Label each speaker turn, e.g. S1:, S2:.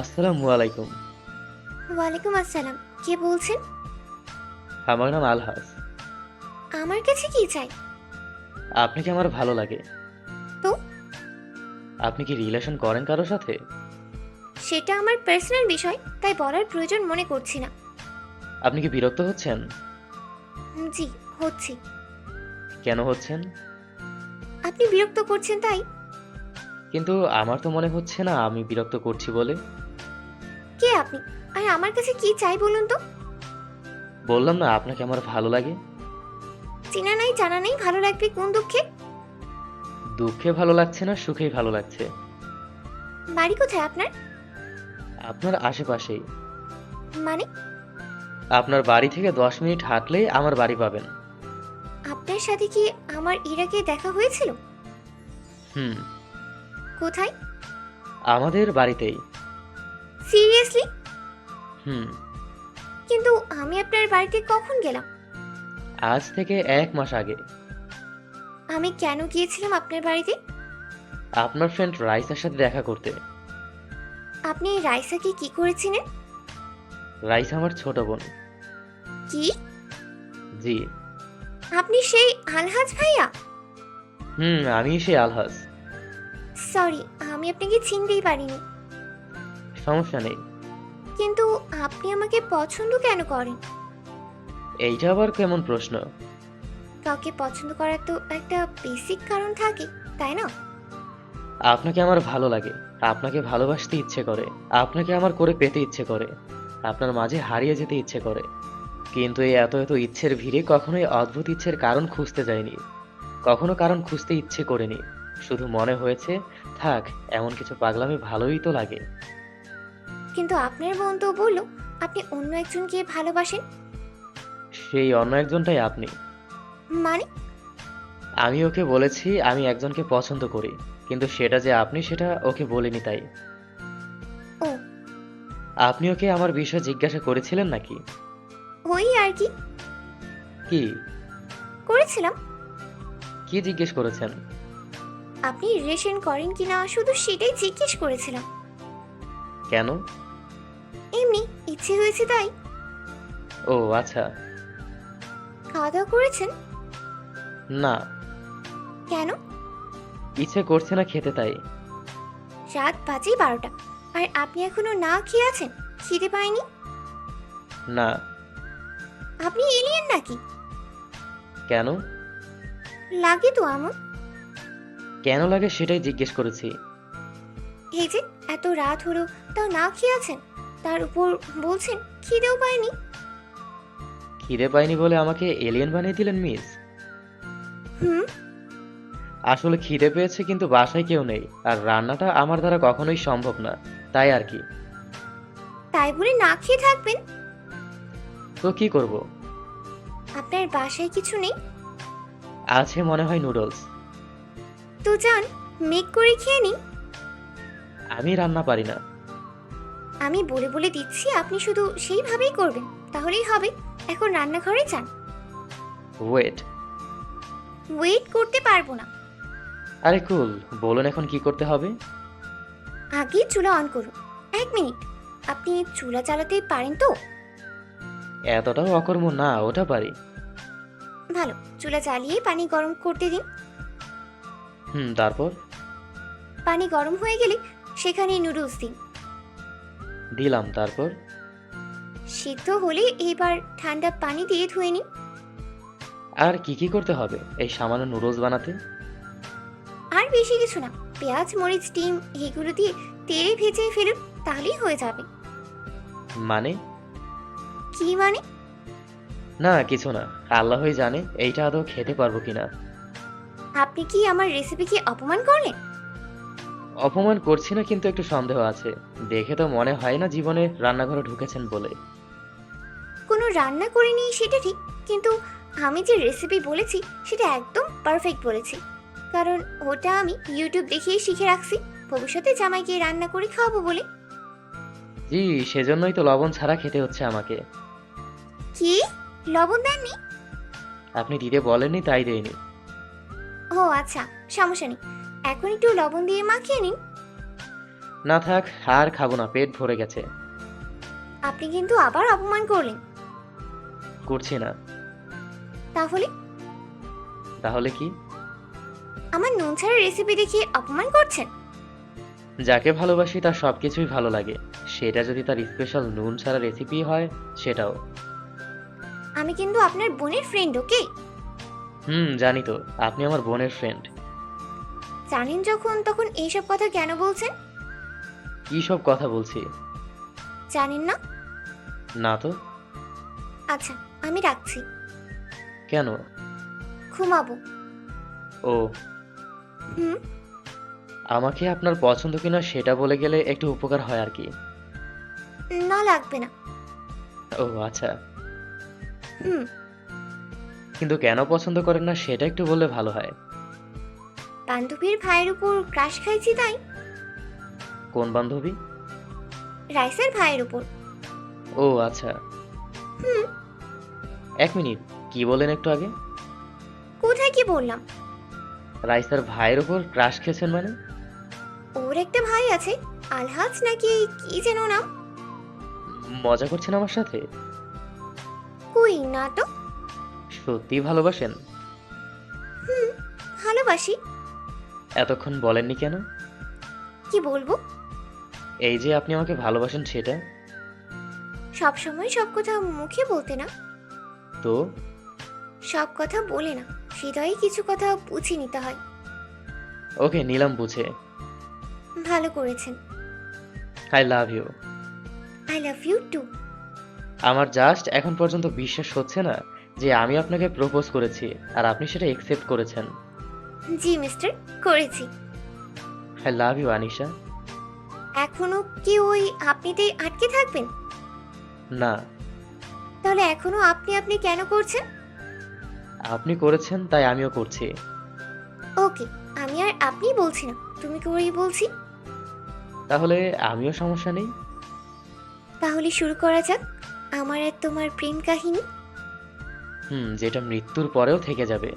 S1: আসসালামু আলাইকুম।
S2: ওয়ালাইকুম আসসালাম। কে বলছেন?
S1: আমার নাম আলহাস
S2: আমার কাছে কি চাই?
S1: আপনাকে আমার ভালো লাগে।
S2: তো?
S1: আপনি কি রিলেশন করেন কারোর সাথে?
S2: সেটা আমার পার্সোনাল বিষয় তাই বলার প্রয়োজন মনে করছি না।
S1: আপনি কি বিরক্ত হচ্ছেন?
S2: জি হচ্ছি।
S1: কেন হচ্ছেন?
S2: আপনি বিরক্ত করছেন তাই
S1: কিন্তু আমার তো মনে হচ্ছে না আমি বিরক্ত করছি বলে।
S2: কে আপনি? আর আমার কাছে কি চাই বলুন তো?
S1: বললাম না আপনাকে আমার ভালো লাগে?
S2: চেনা নাই জানা নেই ভালো লাগবে কোন দুঃখে?
S1: দুঃখে ভালো লাগছে না সুখেই ভালো লাগছে।
S2: বাড়ি কোথায় আপনার?
S1: আপনার আশেপাশেই।
S2: মানে?
S1: আপনার বাড়ি থেকে দশ মিনিট হাঁটলেই আমার বাড়ি পাবেন।
S2: আপনার সাথে কি আমার ইরাকে দেখা হয়েছিল?
S1: হুম।
S2: কোথায়?
S1: আমাদের বাড়িতেই।
S2: সিরিয়াসলি?
S1: হুম।
S2: কিন্তু আমি আপনার বাড়িতে কখন গেলাম?
S1: আজ থেকে এক মাস আগে।
S2: আমি কেন গিয়েছিলাম আপনার বাড়িতে?
S1: আপনার ফ্রেন্ড রাইসার সাথে দেখা করতে।
S2: আপনি রাইসাকে কি করেছিলেন?
S1: রাইস আমার ছোট বোন।
S2: কি?
S1: জি।
S2: আপনি সেই আলহাজ ভাইয়া?
S1: হুম আমি সেই আলহাস
S2: সরি আমি আপনাকে চিনতেই পারিনি।
S1: সমস্যা নেই।
S2: কিন্তু আপনি আমাকে পছন্দ কেন করেন?
S1: এইটা আবার কেমন প্রশ্ন?
S2: কাউকে পছন্দ করার তো একটা বেসিক কারণ থাকে তাই না?
S1: আপনাকে আমার ভালো লাগে আপনাকে ভালোবাসতে ইচ্ছে করে আপনাকে আমার করে পেতে ইচ্ছে করে আপনার মাঝে হারিয়ে যেতে ইচ্ছে করে। কিন্তু এই এত এত ইচ্ছের ভিড়ে কখনোই অদ্ভুত ইচ্ছের কারণ খুঁজতে যায়নি কখনো কারণ খুঁজতে ইচ্ছে করেনি। শুধু মনে হয়েছে থাক এমন কিছু পাগলামি ভালোই তো লাগে।
S2: কিন্তু আপনার বোন তো বলল আপনি অন্য একজনকে ভালোবাসেন?
S1: সেই অন্য একজনটাই আপনি।
S2: মানে?
S1: আমি ওকে বলেছি আমি একজনকে পছন্দ করি কিন্তু সেটা যে আপনি সেটা ওকে বলিনি তাই।
S2: ও।
S1: আপনি ওকে আমার বিষয়ে জিজ্ঞাসা করেছিলেন নাকি?
S2: ওই আর কি।
S1: কি?
S2: করেছিলাম।
S1: কি জিজ্ঞেস করেছেন?
S2: আপনি রিলেশন করেন কিনা? শুধু সেটাই জিজ্ঞেস করেছিলাম।
S1: কেন?
S2: এমনি ইচ্ছে হয়েছে তাই।
S1: ও আচ্ছা।
S2: খাওয়া দাওয়া করেছেন?
S1: না।
S2: কেন?
S1: ইচ্ছে করছে না খেতে তাই।
S2: রাত বাজে বারোটা। আর আপনি এখনও না খেয়ে আছেন? খিদে পায়নি?
S1: না।
S2: আপনি এলিয়েন নাকি?
S1: কেন?
S2: লাগে তো এমন
S1: কেন লাগে সেটাই জিজ্ঞেস করেছি।
S2: এই যে এত রাত হলো তাও না খেয়ে আছেন? তার উপর বলছেন খিদেও পায়নি।
S1: খিদে পাইনি বলে আমাকে এলিয়েন বানিয়ে দিলেন মিস?
S2: হুম।
S1: আসলে খিদে পেয়েছে কিন্তু বাসায় কেউ নেই আর রান্নাটা আমার দ্বারা কখনোই সম্ভব না তাই আর কি।
S2: তাই বলে না খেয়ে থাকবেন?
S1: তো কি করব?
S2: আপনার বাসায় কিছু নেই?
S1: আছে মনে হয় নুডলস
S2: তো যান মেক করে খেয়ে নিন
S1: আমি রান্না পারি না।
S2: আমি বলে বলে দিচ্ছি আপনি শুধু সেইভাবেই করবেন তাহলেই হবে। এখন রান্নাঘরে যান।
S1: ওয়েট
S2: ওয়েট করতে পারব না।
S1: আরে কুল বলুন এখন কি করতে হবে?
S2: আগে চুলা অন করুন। এক মিনিট আপনি চুলা চালাতে পারেন তো?
S1: এতটাও অকর্ম না ওটা পারি।
S2: ভালো চুলা চালিয়ে পানি গরম করতে দিন।
S1: হুম তারপর?
S2: পানি গরম হয়ে গেলে সেখানে নুডলস দিন
S1: দিলাম তারপর?
S2: সিদ্ধ হলে এবার ঠান্ডা পানি দিয়ে ধুয়ে নিন
S1: আর কি কি করতে হবে এই সামান্য নুডলস বানাতে?
S2: আর বেশি কিছু না পেঁয়াজ মরিচ ডিম এগুলো দিয়ে তেলে ভেজে ফেলুন তাহলেই হয়ে যাবে।
S1: মানে?
S2: কি মানে?
S1: না কিছু না আল্লাহই জানে এইটা আদৌ খেতে পারব কিনা।
S2: আপনি কি আমার রেসিপিকে অপমান করলেন?
S1: অপমান করছি না কিন্তু একটু সন্দেহ আছে। দেখে তো মনে হয় না জীবনে রান্নাঘরে ঢুকেছেন বলে।
S2: কোনো রান্না করিনি সেটা ঠিক কিন্তু আমি যে রেসিপি বলেছি সেটা একদম পারফেক্ট বলেছি। কারণ ওটা আমি ইউটিউব দেখেই শিখে রাখছি ভবিষ্যতে জামাইকে রান্না করে খাওয়াবো বলে।
S1: জি সেজন্যই তো লবণ ছাড়া খেতে হচ্ছে আমাকে।
S2: কি? লবণ দেননি?
S1: আপনি দিতে বলেননি তাই দেয়নি
S2: ও আচ্ছা সমস্যা নেই। এখন একটু লবণ দিয়ে মাখিয়ে নিন।
S1: না থাক আর খাব না পেট ভরে গেছে।
S2: আপনি কিন্তু আবার অপমান করলেন।
S1: করছি না।
S2: তাহলে?
S1: তাহলে কি?
S2: আমার নুন ছাড়া রেসিপি দেখিয়ে অপমান করছেন।
S1: যাকে ভালোবাসি তার সব কিছুই ভালো লাগে। সেটা যদি তার স্পেশাল নুন ছাড়া রেসিপি হয় সেটাও।
S2: আমি কিন্তু আপনার বোনের ফ্রেন্ড ওকে
S1: হুম জানি তো। আপনি আমার বোনের ফ্রেন্ড
S2: জানেন যখন তখন এইসব কথা কেন বলছেন?
S1: কী সব কথা বলছি?
S2: জানেন না?
S1: না তো।
S2: আচ্ছা আমি রাখছি।
S1: কেন?
S2: ঘুমাবো।
S1: ও।
S2: হুম।
S1: আমাকে আপনার পছন্দ কিনা সেটা বলে গেলে একটু উপকার হয় আর কি।
S2: না লাগবে না।
S1: ও আচ্ছা।
S2: হুম।
S1: কিন্তু কেন পছন্দ করেন না সেটা একটু বললে ভালো হয়।
S2: বান্ধবীর ভাইয়ের উপর ক্রাশ খাইছি তাই?
S1: কোন বান্ধবী?
S2: রাইসের ভাইয়ের উপর।
S1: ও আচ্ছা।
S2: হুম।
S1: এক মিনিট কি বলেন একটু আগে?
S2: কোথায় কি বললাম?
S1: রাইসার ভাইয়ের উপর ক্রাশ খেয়েছেন মানে?
S2: ওর একটা ভাই আছে আলহাজ নাকি কি যেন নাম?
S1: মজা করছেন আমার সাথে?
S2: কই না তো।
S1: সত্যি ভালোবাসেন?
S2: হুম ভালোবাসি।
S1: এতক্ষণ বলেননি কেন?
S2: কি বলব?
S1: এই যে আপনি আমাকে ভালোবাসেন সেটা?
S2: সব সময় সব কথা মুখে বলতে না।
S1: তো?
S2: সব কথা বলে না। হৃদয়ে কিছু কথা বুঝে নিতে হয়।
S1: ওকে নিলাম বুঝে।
S2: ভালো করেছেন।
S1: I love you
S2: I love you too
S1: আমার জাস্ট এখন পর্যন্ত বিশ্বাস হচ্ছে না। যে আমি আপনাকে প্রপোজ করেছি আর আপনি সেটা একসেপ্ট করেছেন।
S2: জি মিস্টার করেছি।
S1: আই লাভ ইউ আনিশা
S2: এখনও কি ওই আপনিতেই আটকে থাকবেন?
S1: না।
S2: তাহলে এখনও আপনি আপনি কেন করছেন?
S1: আপনি করেছেন তাই আমিও করছি।
S2: ওকে আমি আর আপনি বলছি না তুমি করেই বলছি।
S1: তাহলে আমিও সমস্যা নেই।
S2: তাহলে শুরু করা যাক আমার আর তোমার প্রেম কাহিনী।
S1: হুম যেটা মৃত্যুর পরেও থেকে যাবে।